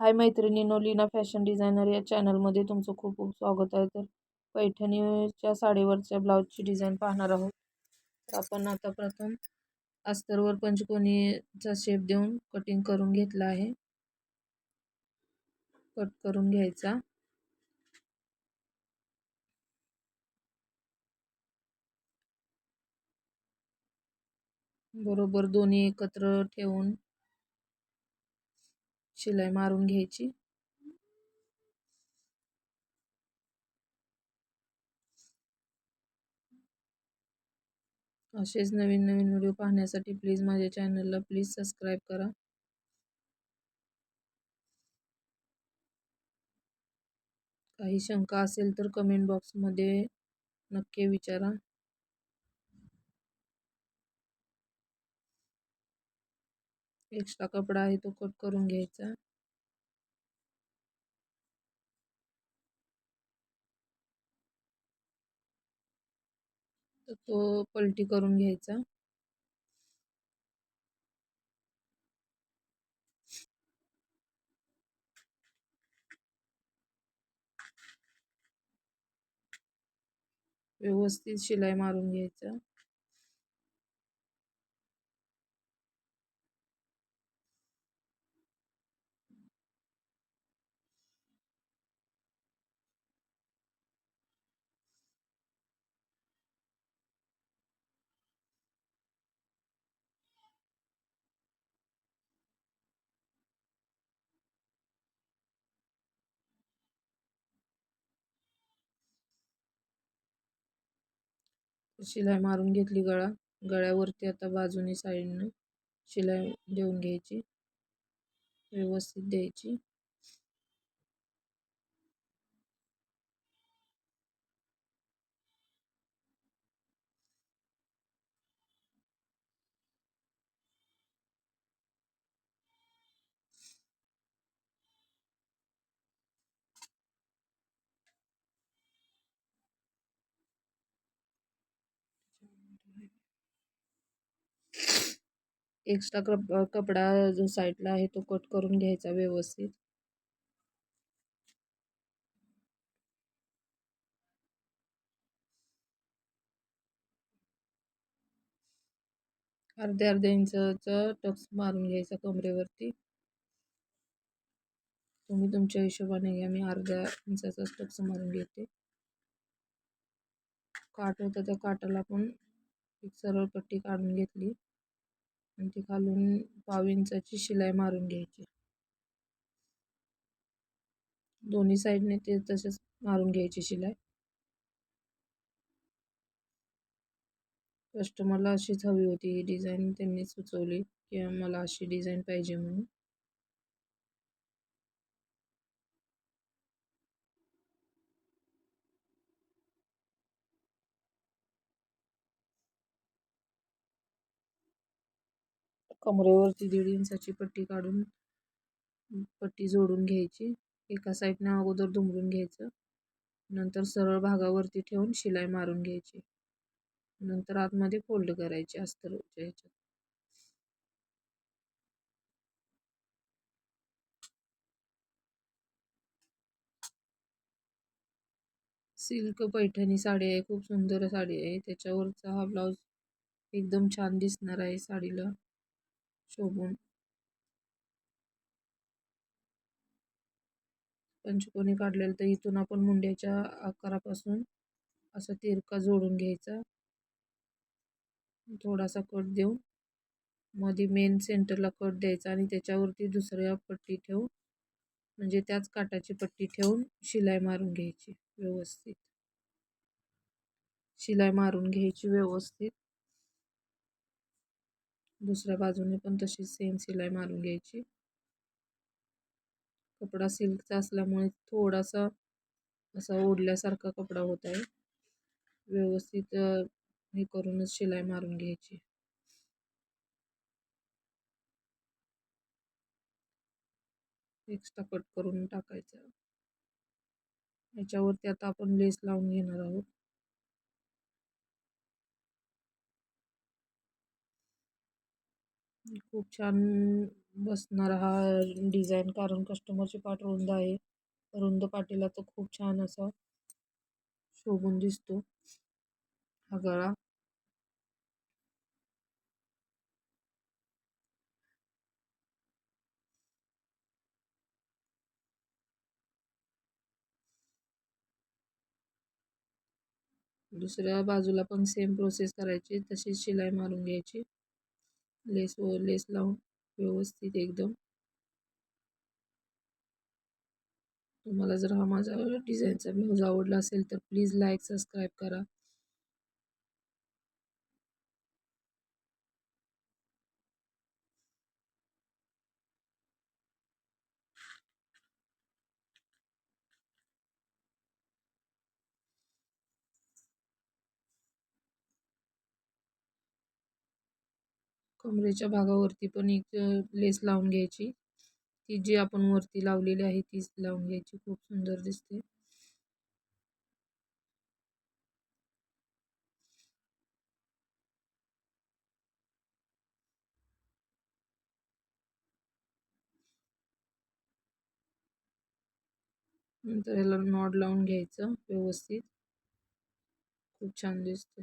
हाय मैत्रिणीनो Leena fashion designer या चॅनलमध्ये तुमचं खूप खूप स्वागत आहे. तर पैठणीच्या साडीवरच्या ब्लाऊजची डिझाईन पाहणार आहोत. तर आपण आता प्रथम अस्तरवर पंचकोनीचा शेप देऊन कटिंग करून घेतला आहे. कट करून घ्यायचा. बरोबर दोन्ही एकत्र ठेवून शिलाई मारून घ्यायची. असेच नवीन नवीन व्हिडिओ पाहण्यासाठी प्लीज माझ्या चॅनलला प्लीज सबस्क्राईब करा. काही शंका असेल तर कमेंट बॉक्समध्ये नक्की विचारा. एक्स्ट्रा कपडा आहे तो कट करून घ्यायचा. तर तो पलटी करून घ्यायचा. व्यवस्थित शिलाई मारून घ्यायचा. शिलाई मारून घेतली गळा. गळ्यावरती आता बाजूनी साईडनं शिलाई देऊन घ्यायची. व्यवस्थित द्यायची. एक्स्ट्रा कप कपडा जो साईडला आहे तो कट करून घ्यायचा व्यवस्थित. अर्ध्या अर्ध्या इंचाचा टक्स मारून घ्यायचा कमरेवरती. तुम्ही तुमच्या हिशोबाने घ्या मी अर्ध्या इंचाचा टक्स मारून घेते. काट होता त्या काटाला पण एक सरळ पट्टी काढून घेतली. आणि ती खालून पाव इंचाची शिलाई मारून घ्यायची. दोन्ही साईडने ते तसेच मारून घ्यायची शिलाई. कस्टमरला अशीच हवी होती ही डिझाईन त्यांनी सुचवली की मला अशी डिझाईन पाहिजे म्हणून. कमरेवरती दीड इंचाची पट्टी काढून पट्टी जोडून घ्यायची. एका साईडने अगोदर दुमडून घ्यायचं. नंतर सरळ भागावरती ठेवून शिलाई मारून घ्यायची. नंतर आतमध्ये फोल्ड करायची अस्तरच्या ह्याच्यात. सिल्क पैठणी साडी आहे. खूप सुंदर साडी आहे. त्याच्यावरचा हा ब्लाऊज एकदम छान दिसणार आहे साडीला. शोभून. पंचकोनी काढलेलं तर इथून आपण मुंड्याच्या आकारापासून असा तिरका जोडून घ्यायचा. थोडासा कट देऊन मध्ये मेन सेंटरला कट द्यायचा आणि त्याच्यावरती दुसऱ्या पट्टी ठेवून म्हणजे त्याच काटाची पट्टी ठेवून शिलाई मारून घ्यायची व्यवस्थित. शिलाई मारून घ्यायची व्यवस्थित. दुसऱ्या बाजूने पण तशीच सेम शिलाई मारून घ्यायची. कपडा सिल्कचा असल्यामुळे थोडासा असा ओढल्यासारखा कपडा होत आहे. व्यवस्थित हे करूनच शिलाई मारून घ्यायची. एक्स्ट्रा कट करून टाकायचा. याच्यावरती आता आपण लेस लावून घेणार आहोत. खूप छान बसणारा हा डिझाईन कारण कस्टमरची पाठ रुंद आहे. रुंद पाठीला तो खूप छान असा शोभून दिसतो हा गळा. दुसऱ्या बाजूला पण सेम प्रोसेस करायची तशीच शिलाई मारून घ्यायची. लेस लेस लावून व्यवस्थित एकदम तुम्हाला जर हा माझा डिझाईनचा ब्लाऊज आवडला असेल तर प्लीज लाईक सबस्क्राईब करा कमरेच्या भागावरती पण एक लेस लावून घ्यायची. ती जी आपण वरती लावलेली आहे तीच लावून घ्यायची. खूप सुंदर दिसते. नंतर ह्याला नॉड लावून घ्यायचं व्यवस्थित. खूप छान दिसते.